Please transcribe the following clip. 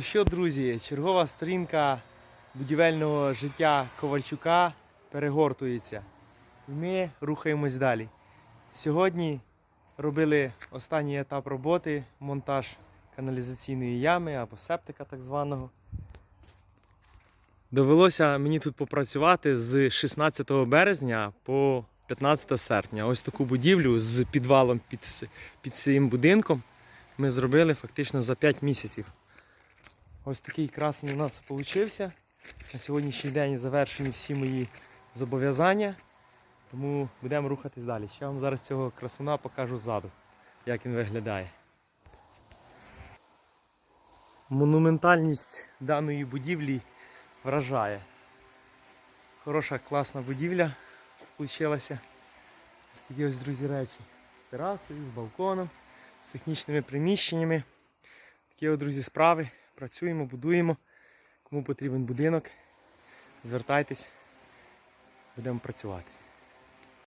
Що, друзі, чергова сторінка будівельного життя Ковальчука перегортується. І ми рухаємось далі. Сьогодні робили останній етап роботи, монтаж каналізаційної ями або септика так званого. Довелося мені тут попрацювати з 16 березня по 15 серпня. Ось таку будівлю з підвалом під, під цим будинком ми зробили фактично за 5 місяців. Ось такий красень у нас вийшов. На сьогоднішній день завершені всі мої зобов'язання. Тому будемо рухатись далі. Ще вам зараз цього красуна покажу ззаду, як він виглядає. Монументальність даної будівлі вражає. Хороша, класна будівля вийшла. Ось такі ось, друзі, речі. З терасою, з балконом, з технічними приміщеннями. Такі от, друзі, справи. Працюємо, будуємо. Кому потрібен будинок, звертайтесь, будемо працювати.